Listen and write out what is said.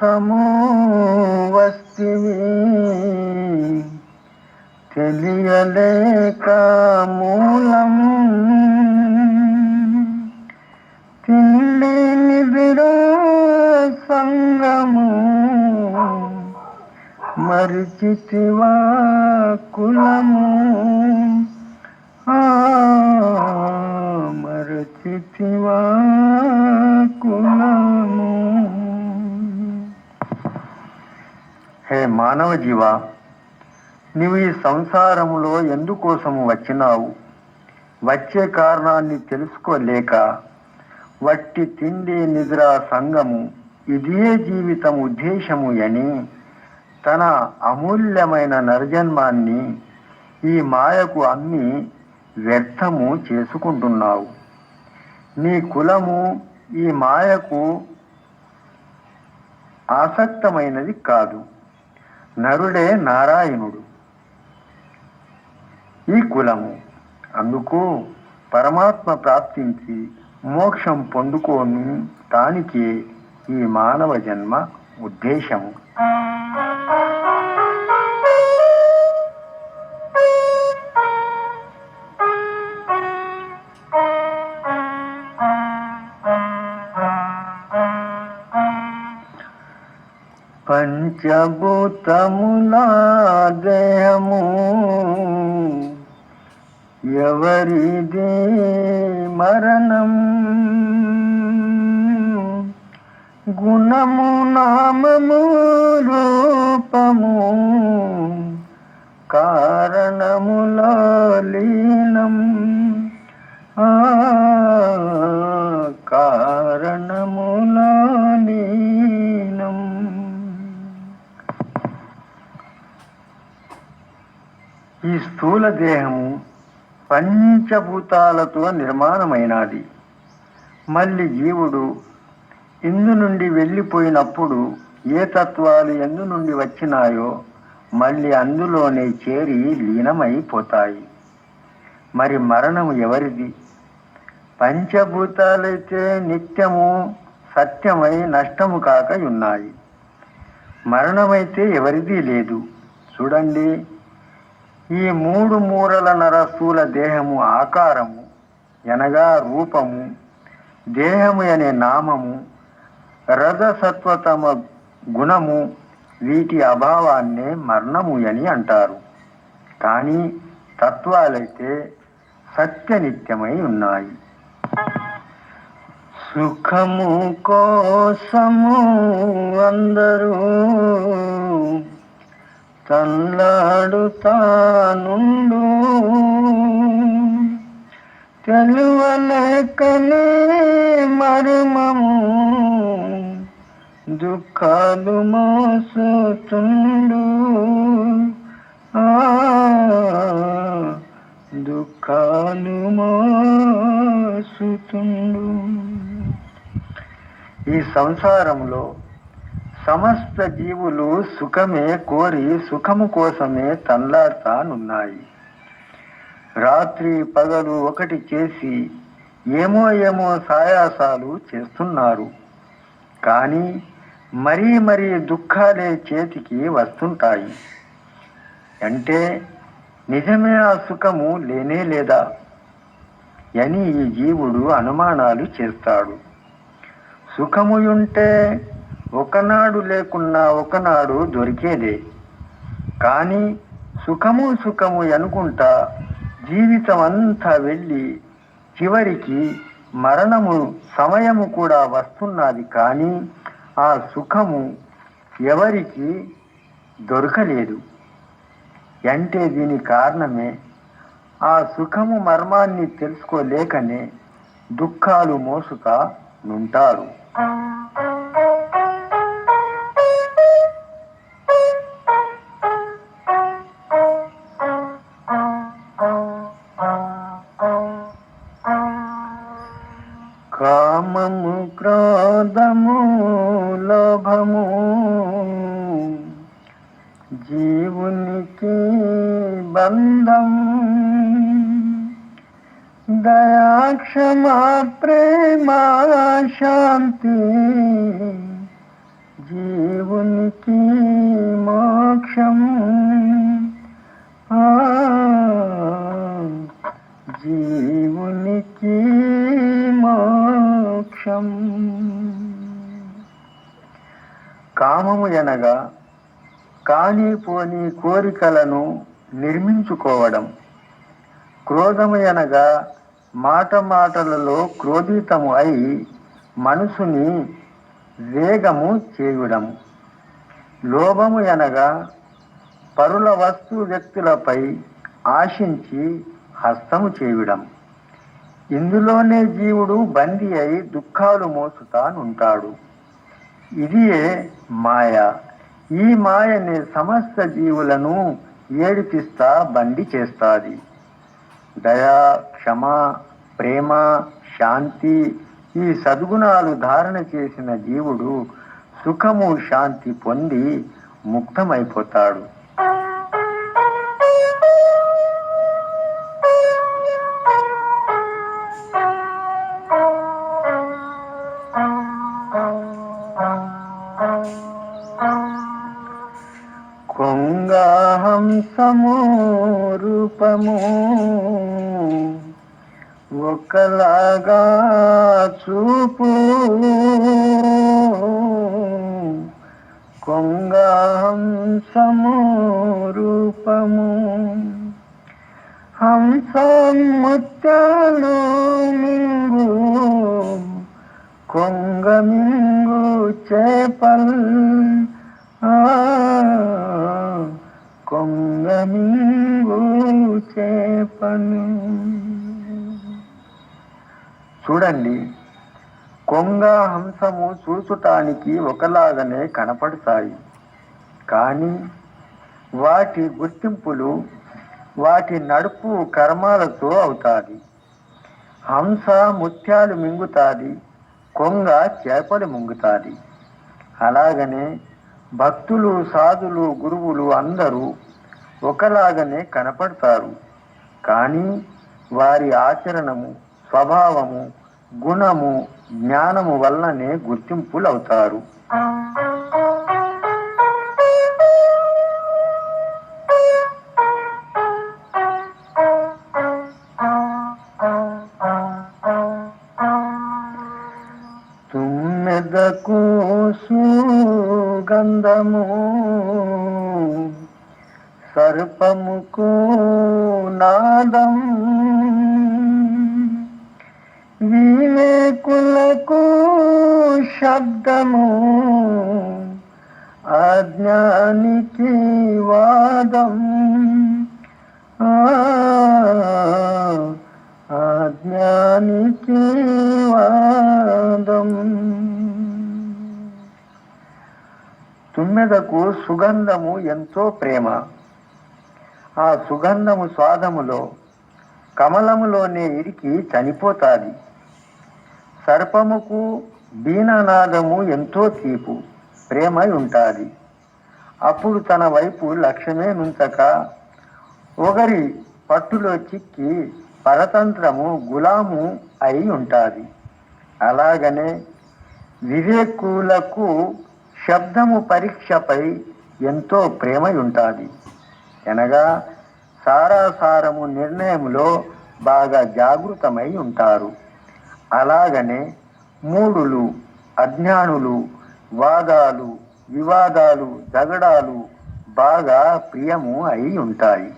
ఎందుకోసము వస్తివి తెలియలేక మూలం తిండి నిదిరో సంగము మరిచితివా కులము. ఆ మరచితివా మానవ జీవా నీవు ఈ సంసారములో ఎందుకోసం వచ్చినావు? వచ్చే కారణాన్ని తెలుసుకోలేక వట్టి తిండి నిద్ర సంగము ఇదే జీవితం ఉద్దేశము అని తన అమూల్యమైన నరజన్మాన్ని ఈ మాయకు అమ్మి వ్యర్థము చేసుకుంటున్నావు. నీ కులము ఈ మాయకు ఆసక్తమైనది కాదు. నరుడే నారాయణుడు. ఈ కులము అందుకు పరమాత్మ ప్రాప్తించి మోక్షం పొందుకోను తానికి ఈ మానవ జన్మ ఉద్దేశము. పంచభూతముల ఎవరిదే మరణం? గుణము నామము ఈ స్థూల దేహము పంచభూతాలతో నిర్మాణమైనది. మళ్ళీ జీవుడు ఇందు నుండి వెళ్ళిపోయినప్పుడు ఏ తత్వాలు ఎందు నుండి వచ్చినాయో మళ్ళీ అందులోనే చేరి లీనమైపోతాయి. మరి మరణం ఎవరిది? పంచభూతాలైతే నిత్యము సత్యమై నష్టము కాక ఉన్నాయి మరణమైతే ఎవరిది లేదు. చూడండి. ఈ మూడు మూరల నరస్థూల దేహము ఆకారము ఎనగా రూపము దేహము అనే నామము రజసత్వతమ గుణము వీటి అభావాన్నే మరణము అని అంటారు. కానీ తత్వాలైతే సత్యనిత్యమై ఉన్నాయి. సుఖము కోసము అందరూ తల్లాడుతానుండు తెలువలేకనే మర్మము దుఃఖాలు మోసుతుండు. ఆ దుఃఖాలు మోసుతుండు. ఈ సంసారంలో సమస్త జీవులు సుఖమే కోరి సుఖము కోసమే తల్లాడుతానున్నాయి రాత్రి పగలు ఒకటి చేసి ఏమో ఏమో సాయాసాలు చేస్తున్నారు. కానీ మరీ మరీ దుఃఖాలే చేతికి వస్తుంటాయి. అంటే నిజమే ఆ సుఖము లేనే లేదా? అని ఈ జీవుడు అనుమానాలు చేస్తాడు. సుఖము ఉంటే ఒకనాడు లేకున్నా ఒకనాడు దొరికేదే. కానీ సుఖము సుఖము అనుకుంటా జీవితం అంతా వెళ్ళి చివరికి మరణము సమయము కూడా వస్తున్నది కానీ ఆ సుఖము ఎవరికి దొరకలేదు. అంటే దీని కారణమే ఆ సుఖము మర్మాన్ని తెలుసుకోలేకనే దుఃఖాలు మోసుతా నుంటారు. పాదము లభము జీవునికి బంధం దయాక్షమా ప్రేమ శాంతి జీవునికి ఎనగా కాని పోని కోరికలను నిర్మించుకోవడం. క్రోధమయనగా మాట మాటలలో క్రోధితము అయి మనసుని వేగము చేయడం. లోభము ఎనగా పరుల వస్తు వ్యక్తులపై ఆశించి హస్తము చేయడం. ఇందులోనే జీవుడు బందీ అయి దుఃఖాలు మోసుతానుంటాడు. ఇదియే మాయ. ఈ మాయని సమస్త జీవులను ఏడిపిస్తా బండి చేస్తాది. దయా క్షమ ప్రేమ శాంతి ఈ సద్గుణాలు ధారణ చేసిన జీవుడు సుఖము శాంతి పొంది ముక్తమైపోతాడు. కొంగాహంసము రూపము. ఒకలాగా చూపు. కొంగాహంసము రూపము. హంసం ముత్యాలు మింగు. కొంగ మింగు చేపల్. ఆ, కొంగ చేపను చేపలు చూడండి కొంగ హంసము చూచుటానికి ఒకలాగానే కనపడతాయి. కానీ వాటి గుర్తింపులు వాటి నడుపు కర్మాలతో అవుతాది. హంస ముత్యాలు మింగుతాది కొంగ చేపలు మింగుతాది. అలాగనే భక్తులు సాధులు గురువులు అందరూ ఒకలాగనే కనపడతారు. కానీ వారి ఆచరణము స్వభావము గుణము జ్ఞానము వల్లనే గుర్తింపులు అవుతారు తుమ్మెదకు ఆనందము సర్పముకు నాదం. వివేకులకు శబ్దము అజ్ఞానికి వాదం. ఆ, అజ్ఞానికి వాదం. తుమ్మెదకు సుగంధము ఎంతో ప్రేమ. ఆ సుగంధము స్వాదములో కమలములోనే ఇరికి చనిపోతాది. సర్పముకు దీననాదము ఎంతో తీపు ప్రేమై ఉంటాది. అప్పుడు తన వైపు లక్ష్యమే నుంచక ఒకరి పట్టులో చిక్కి పరతంత్రము గులాము అయి ఉంటాది. అలాగనే వివేకులకు శబ్దము పరీక్షపై ఎంతో ప్రేమ ఉంటుంది అనగా సారాసారము నిర్ణయంలో బాగా జాగృతమై ఉంటారు. అలాగనే మూడులు అజ్ఞానులు వాదాలు వివాదాలు జగడాలు బాగా ప్రియము అయి ఉంటాయి.